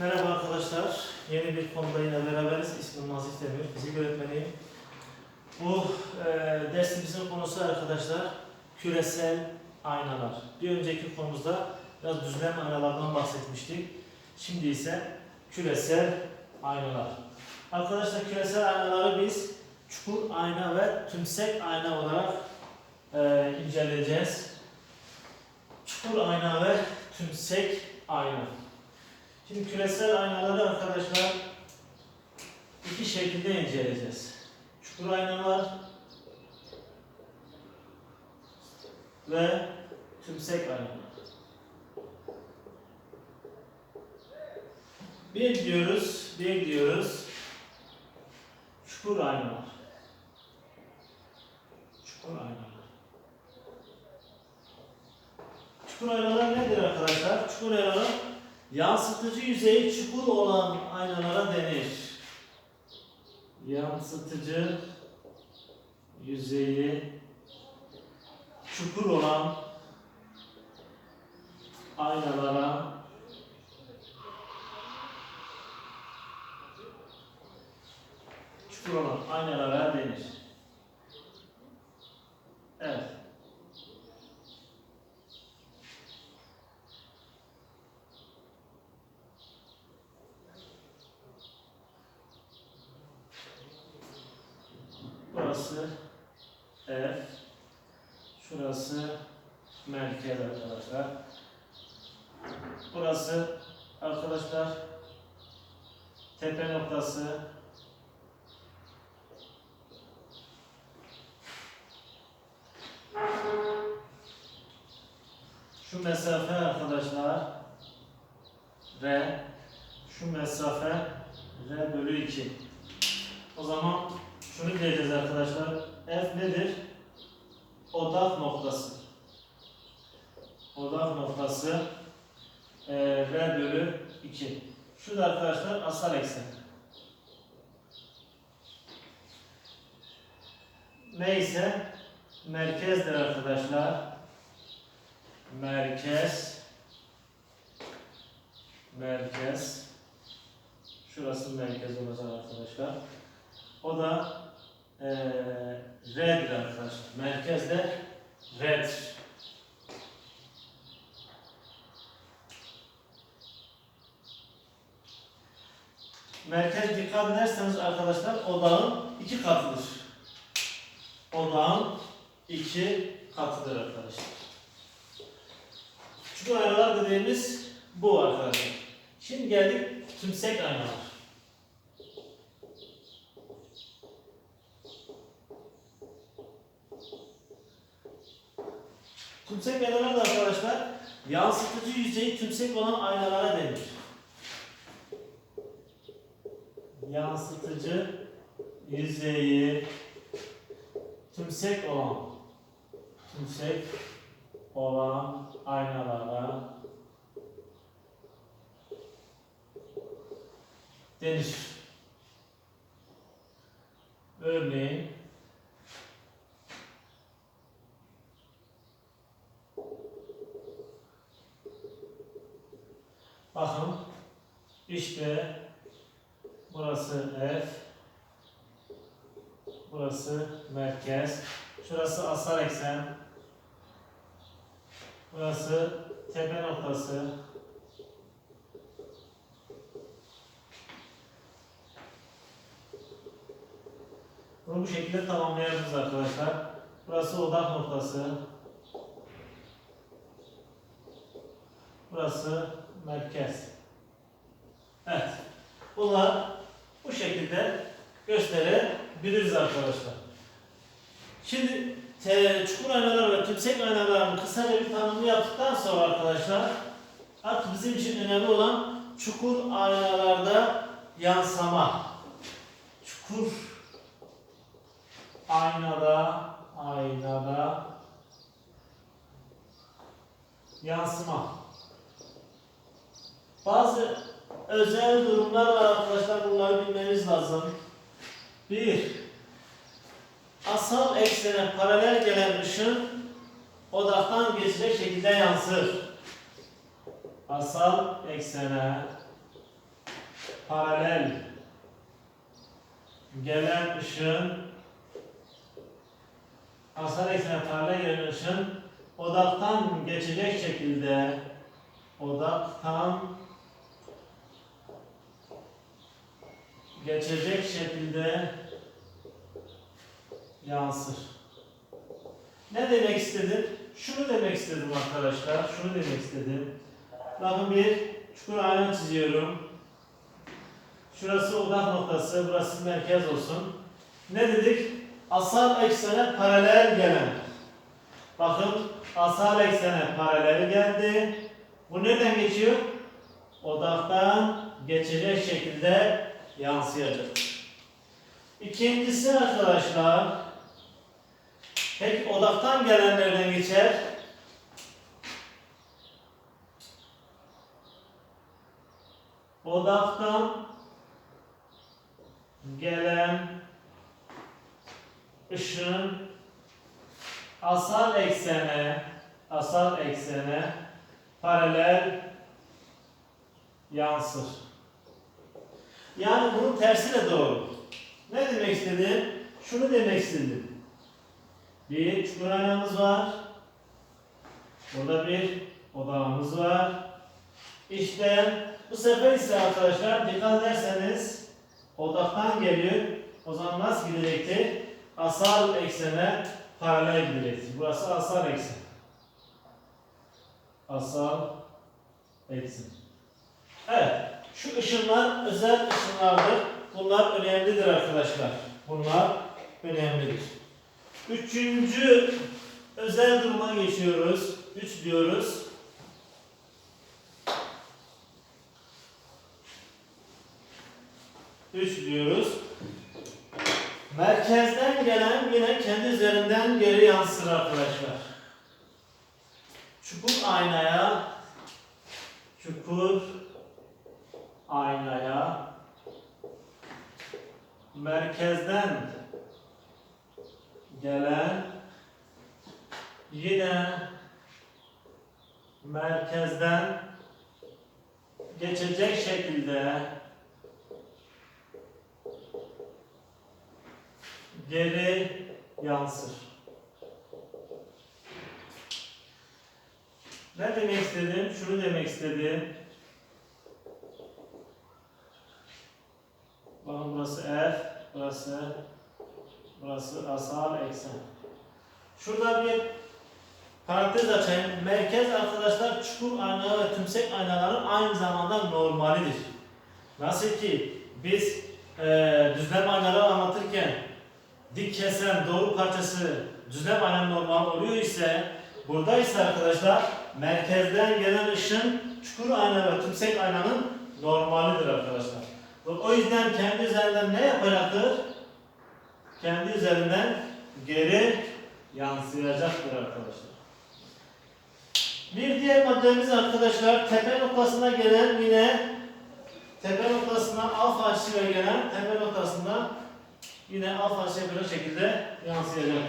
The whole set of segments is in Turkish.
Merhaba arkadaşlar. Yeni bir konuda yine beraberiz. İsmim Nazif Demir. Fizik öğretmeniyim. Bu e, dersimizin konusu arkadaşlar küresel aynalar. Bir önceki konumuzda biraz düzlem aynalardan bahsetmiştik. Şimdi ise küresel aynalar. Arkadaşlar küresel aynaları biz çukur ayna ve tümsek ayna olarak e, inceleyeceğiz. Çukur ayna ve tümsek ayna. Şimdi küresel aynaları arkadaşlar iki şekilde inceleyeceğiz. Çukur aynalar ve tümsek aynalar. Bir diyoruz, bir diyoruz. Çukur aynalar. Çukur aynalar. Çukur aynalar nedir arkadaşlar? Çukur aynalar Yansıtıcı yüzeyi çukur olan aynalara denir. Yansıtıcı yüzeyi çukur olan aynalara çukur olan aynalara denir. Evet. Burası F. Şurası merkez arkadaşlar. Burası arkadaşlar tepe noktası. Şu mesafe arkadaşlar R. Şu mesafe R bölü 2. O zaman şunu diyeceğiz arkadaşlar. F nedir? Odak noktası. Odak noktası e, R bölü 2. Şu da arkadaşlar asal eksen. Neyse merkezdir arkadaşlar. Merkez merkez şurası merkez olacak arkadaşlar. O da eee R'dir arkadaşlar. Merkezde R'dir. Merkez dikkat ederseniz arkadaşlar odağın iki katıdır. Odağın iki katıdır arkadaşlar. Çukur aynalar dediğimiz bu arkadaşlar. Şimdi geldik tümsek aynalar. Tümsek aynalar da arkadaşlar yansıtıcı yüzeyi tümsek olan aynalara denir. Yansıtıcı yüzeyi tümsek olan tümsek olan aynalara denir. Örneğin Bakın işte burası F burası merkez şurası asal eksen burası tepe noktası. Bunu bu şekilde tamamlayabiliriz arkadaşlar. Burası odak noktası. Burası merkez. Evet. Bunlar bu şekilde gösterebiliriz arkadaşlar. Şimdi te, çukur aynalar ve tümsek aynalarını kısaca bir tanımını yaptıktan sonra arkadaşlar artık bizim için önemli olan çukur aynalarda yansıma. Çukur aynada aynada yansıma. Bazı özel durumlar var arkadaşlar bunları bilmeniz lazım. Bir, asal eksene paralel gelen ışın odaktan geçecek şekilde yansır. Asal eksene paralel gelen ışın asal eksene paralel gelen ışın odaktan geçecek şekilde odaktan geçecek şekilde yansır. Ne demek istedim? Şunu demek istedim arkadaşlar. Şunu demek istedim. Bakın bir çukur ayna çiziyorum. Şurası odak noktası, burası merkez olsun. Ne dedik? Asal eksene paralel gelen. Bakın asal eksene paralel geldi. Bu nereden geçiyor? Odaktan geçecek şekilde yansıyacak. İkincisi arkadaşlar, peki odaktan gelenlerden geçer. Odaktan gelen ışığın asal eksene asal eksene paralel yansır. Yani bunun tersi de doğru. Ne demek istedim? Şunu demek istedim. Bir çukur var. Burada bir odağımız var. İşte bu sefer ise arkadaşlar dikkat ederseniz odaktan geliyor. O zaman nasıl gidecektir? Asal eksene paralel gidecektir. Burası asal eksen. Asal eksen. Evet. Şu ışınlar özel ışınlardır. Bunlar önemlidir arkadaşlar. Bunlar önemlidir. Üçüncü özel duruma geçiyoruz. Üç diyoruz. Üç diyoruz. Merkezden gelen yine kendi üzerinden geri yansır arkadaşlar. Çukur aynaya çukur aynaya merkezden gelen yine merkezden geçecek şekilde geri yansır. Ne demek istedim? Şunu demek istedim. Bakın burası F, burası burası asal eksen. Şurada bir parantez açayım. Merkez arkadaşlar çukur ayna ve tümsek aynaların aynı zamanda normalidir. Nasıl ki biz e, düzlem aynaları anlatırken dik kesen doğru parçası düzlem ayna normal oluyor ise burada ise arkadaşlar merkezden gelen ışın çukur ayna ve tümsek aynanın normalidir arkadaşlar. O yüzden kendi üzerinden ne yapacaktır? Kendi üzerinden geri yansıyacaktır arkadaşlar. Bir diğer maddemiz arkadaşlar tepe noktasına gelen yine tepe noktasına alfa açısıyla gelen tepe noktasına yine alfa açı yapacak şekilde yansıyacak.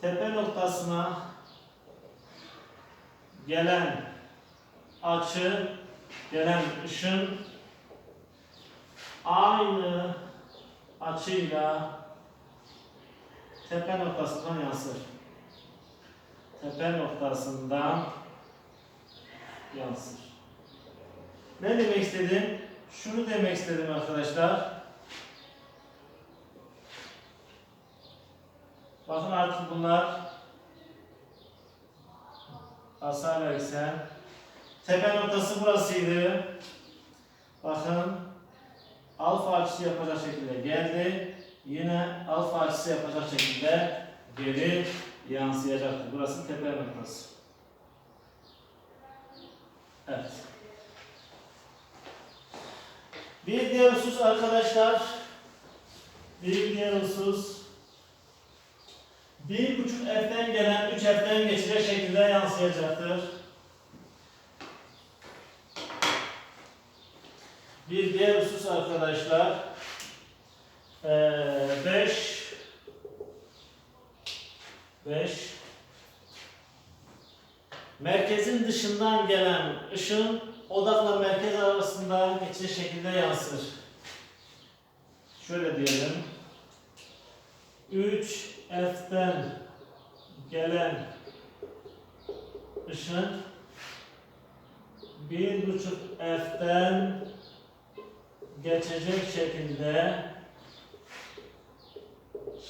Tepe noktasına gelen açı gelen ışın aynı açıyla tepe noktasından yansır. Tepe noktasından yansır. Ne demek istedim? Şunu demek istedim arkadaşlar. Bakın artık bunlar asal eksen Tepe noktası burasıydı. Bakın alfa açısı yapacak şekilde geldi. Yine alfa açısı yapacak şekilde geri yansıyacaktır. Burası tepe noktası. Evet. Bir diğer husus arkadaşlar. Bir diğer husus. Bir buçuk F'den gelen 3 F'den geçecek şekilde yansıyacaktır. Bir diğer husus arkadaşlar 5 5 Merkezin dışından gelen ışın odakla merkez arasında geçici şekilde yansır. Şöyle diyelim. 3 F'den gelen ışın bir buçuk F'den geçecek şekilde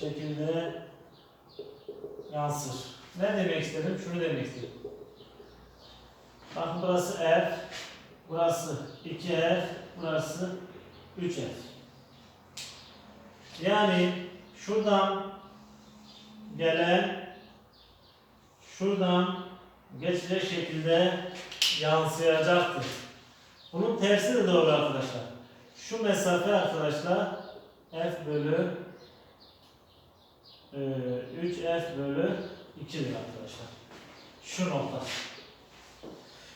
şekilde yansır. Ne demek istedim? Şunu demek istedim. Bakın burası F, burası 2F, burası 3F. Yani şuradan gelen şuradan geçecek şekilde yansıyacaktır. Bunun tersi de doğru arkadaşlar. Şu mesafe arkadaşlar F bölü e, 3F bölü 2'dir arkadaşlar. Şu nokta.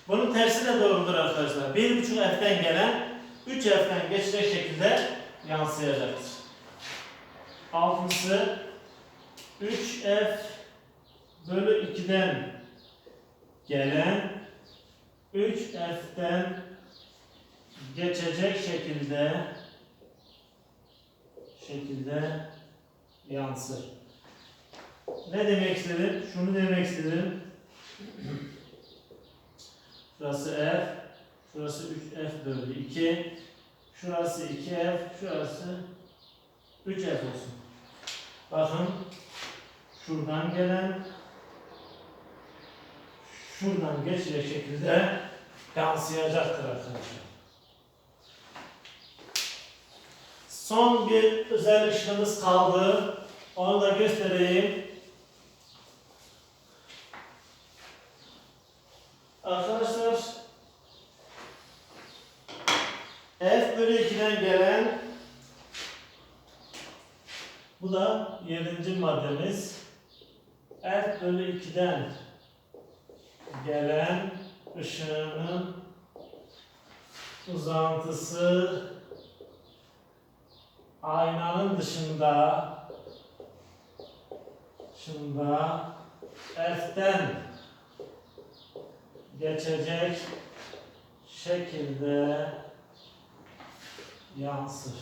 Bunun tersi de doğrudur arkadaşlar. 1.5 F'den gelen 3 F'den geçecek şekilde yansıyacaktır. Altıncısı 3F bölü 2'den gelen 3F'den geçecek şekilde şekilde yansır. Ne demek istedim? Şunu demek istedim. Şurası F, şurası 3F bölü 2, şurası 2F, şurası 3F olsun. Bakın şuradan gelen şuradan geçecek şekilde yansıyacaktır arkadaşlar. Son bir özel ışığımız kaldı. Onu da göstereyim. Arkadaşlar F bölü 2'den gelen bu da 7. maddemiz. F bölü 2'den gelen ışığının uzantısı aynanın dışında dışında F'den geçecek şekilde yansır.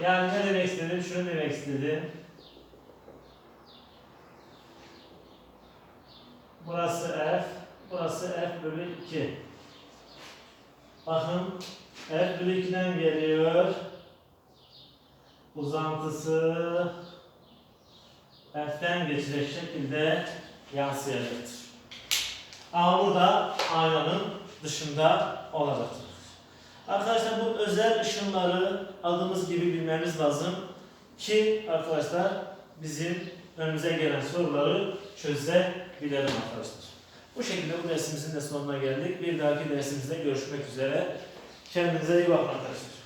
Yani ne demek istedim? Şunu demek istedim. Burası F, burası F bölü 2. Bakın F bölü 2'den geliyor. Uzantısı F'den geçecek şekilde yansıyacaktır. Ama burada aynanın dışında olacaktır. Arkadaşlar bu özel ışınları adımız gibi bilmemiz lazım ki arkadaşlar bizim önümüze gelen soruları çözebilelim arkadaşlar. Bu şekilde bu dersimizin de sonuna geldik. Bir dahaki dersimizde görüşmek üzere. Kendinize iyi bakın arkadaşlar.